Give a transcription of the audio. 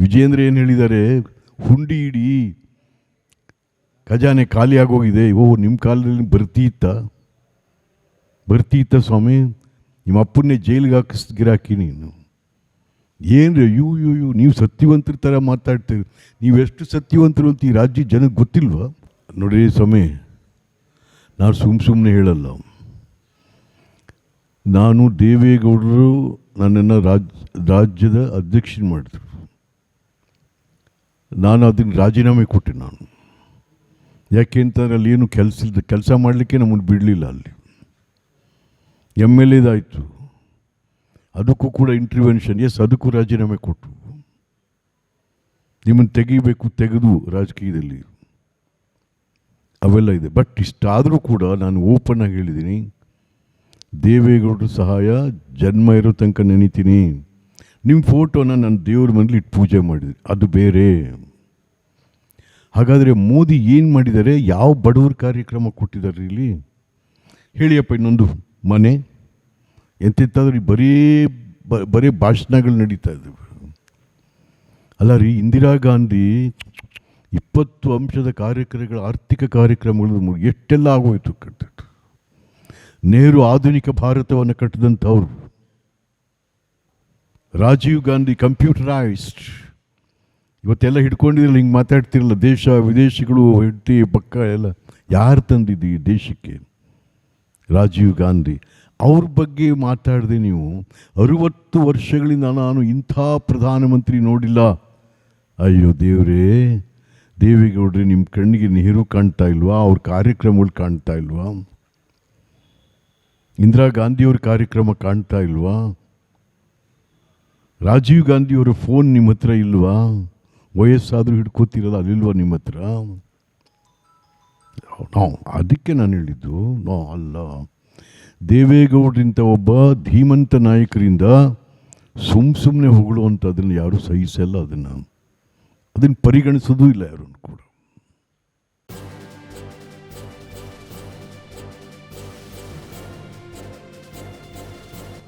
ವಿಜೇಂದ್ರ ಏನು ಹೇಳಿದ್ದಾರೆ? ಹುಂಡಿ ಇಡಿ ಖಜಾನೆ ಖಾಲಿಯಾಗೋಗಿದೆ ಓ ನಿಮ್ಮ ಕಾಲದಲ್ಲಿ ಬರ್ತಿ ಇತ್ತ? ಬರ್ತಿ ಇತ್ತ ಸ್ವಾಮಿ? ನಿಮ್ಮ ಅಪ್ಪನ್ನೇ ಜೈಲಿಗೆ ಹಾಕಿಸ್ ಗಿರಾಕಿ ನೀನು? ಏನು ಯು ಯು ಯು ನೀವು ಸತ್ಯವಂತರ ಥರ ಮಾತಾಡ್ತೀರಿ. ನೀವೆಷ್ಟು ಸತ್ಯವಂತರು ಅಂತ ಈ ರಾಜ್ಯ ಜನಕ್ಕೆ ಗೊತ್ತಿಲ್ವಾ? ನೋಡಿ ಸ್ವಾಮಿ, ನಾನು ಸುಮ್ಮ ಸುಮ್ಮನೆ ಹೇಳಲ್ಲ. ನಾನು ದೇವೇಗೌಡರು ನನ್ನನ್ನು ರಾಜ್, ರಾಜ್ಯದ ಅಧ್ಯಕ್ಷನ ಮಾಡಿದ್ರು. ನಾನು ಅದನ್ನು ರಾಜೀನಾಮೆ ಕೊಟ್ಟೆ ನಾನು. ಯಾಕೆ ಅಂತಂದರೆ ಅಲ್ಲಿ ಏನು ಕೆಲಸ ಕೆಲಸ ಮಾಡಲಿಕ್ಕೆ ನಮ್ಮನ್ನು ಬಿಡಲಿಲ್ಲ ಅಲ್ಲಿ. ಎಂ ಎಲ್ ಎದಾಯಿತು. ಅದಕ್ಕೂ ಕೂಡ ಇಂಟ್ರಿವೆನ್ಷನ್ ಎಸ್ ಅದಕ್ಕೂ ರಾಜೀನಾಮೆ ಕೊಟ್ಟು ನಿಮ್ಮನ್ನು ತೆಗಿಬೇಕು, ತೆಗೆದು ರಾಜಕೀಯದಲ್ಲಿ. ಅವೆಲ್ಲ ಇದೆ. ಬಟ್ ಇಷ್ಟಾದರೂ ಕೂಡ ನಾನು ಓಪನ್ ಆಗಿ ಹೇಳಿದ್ದೀನಿ, ದೇವೇಗೌಡರ ಸಹಾಯ ಜನ್ಮ ಇರೋ ತನಕ ನೆನಿತೀನಿ. ನಿಮ್ಮ ಫೋಟೋನ ನಾನು ದೇವ್ರ ಮನೇಲಿ ಇಟ್ಟು ಪೂಜೆ ಮಾಡಿದ್ರಿ. ಅದು ಬೇರೆ. ಹಾಗಾದರೆ ಮೋದಿ ಏನು ಮಾಡಿದ್ದಾರೆ ಯಾವ ಬಡವರ ಕಾರ್ಯಕ್ರಮ ಕೊಟ್ಟಿದ್ದಾರೆ ಇಲ್ಲಿ? ಹೇಳಿಯಪ್ಪ ಇನ್ನೊಂದು ಮನೆ. ಎಂತೆಂತಾದ್ರೂ ಬರೀ ಬರೀ ಭಾಷಣಗಳು ನಡೀತಾ ಇದ್ದಾವೆ ಅಲ್ಲ ರೀ, ಇಂದಿರಾ ಗಾಂಧಿ ಇಪ್ಪತ್ತು ಅಂಶದ ಕಾರ್ಯಕ್ರಮಗಳ, ಆರ್ಥಿಕ ಕಾರ್ಯಕ್ರಮಗಳು ಎಷ್ಟೆಲ್ಲ ಆಗೋಯ್ತು ಕಟ್ಟಿದ್ರು ನೆಹರು ಆಧುನಿಕ ಭಾರತವನ್ನು ಕಟ್ಟಿದಂಥವ್ರು. ರಾಜೀವ್ ಗಾಂಧಿ ಕಂಪ್ಯೂಟರೈಸ್ಡ್. ಇವತ್ತೆಲ್ಲ ಹಿಡ್ಕೊಂಡಿರಲ್ಲ ಹಿಂಗೆ ಮಾತಾಡ್ತಿರಲ್ಲ, ದೇಶ, ವಿದೇಶಿಗಳು, ಹೆಂಡತಿ, ಪಕ್ಕ ಎಲ್ಲ. ಯಾರು ತಂದಿದ್ದು ಈ ದೇಶಕ್ಕೆ? ರಾಜೀವ್ ಗಾಂಧಿ. ಅವ್ರ ಬಗ್ಗೆ ಮಾತಾಡಿದೆ ನೀವು. ಅರುವತ್ತು ವರ್ಷಗಳಿಂದ ನಾನು ಇಂಥ ಪ್ರಧಾನಮಂತ್ರಿ ನೋಡಿಲ್ಲ. ಅಯ್ಯೋ ದೇವರೇ. ದೇವೇಗೌಡ್ರೆ ನಿಮ್ಮ ಕಣ್ಣಿಗೆ ನೆಹರು ಕಾಣ್ತಾ ಇಲ್ವಾ? ಅವ್ರ ಕಾರ್ಯಕ್ರಮಗಳು ಕಾಣ್ತಾ ಇಲ್ವಾ? ಇಂದಿರಾ ಗಾಂಧಿಯವ್ರ ಕಾರ್ಯಕ್ರಮ ಕಾಣ್ತಾ ಇಲ್ವಾ? ರಾಜೀವ್ ಗಾಂಧಿಯವರ ಫೋನ್ ನಿಮ್ಮ ಹತ್ರ ಇಲ್ವಾ? ವಯಸ್ಸಾದರೂ ಹಿಡ್ಕೋತಿರಲ್ಲ ಅಲ್ಲಿಲ್ವಾ ನಿಮ್ಮ ಹತ್ರ? ಅದಕ್ಕೆ ನಾನು ಹೇಳಿದ್ದು, ನೋ, ಅಲ್ಲ. ದೇವೇಗೌಡರಿಂದ ಒಬ್ಬ ಧೀಮಂತ ನಾಯಕರಿಂದ ಸುಮ್ಮ ಸುಮ್ಮನೆ ಹೊಗಳುವಂಥದ್ದನ್ನು ಯಾರೂ ಸಹಿಸಲ್ಲ ಅದನ್ನು. ಅದನ್ನು ಪರಿಗಣಿಸೋದೂ ಇಲ್ಲ ಯಾರು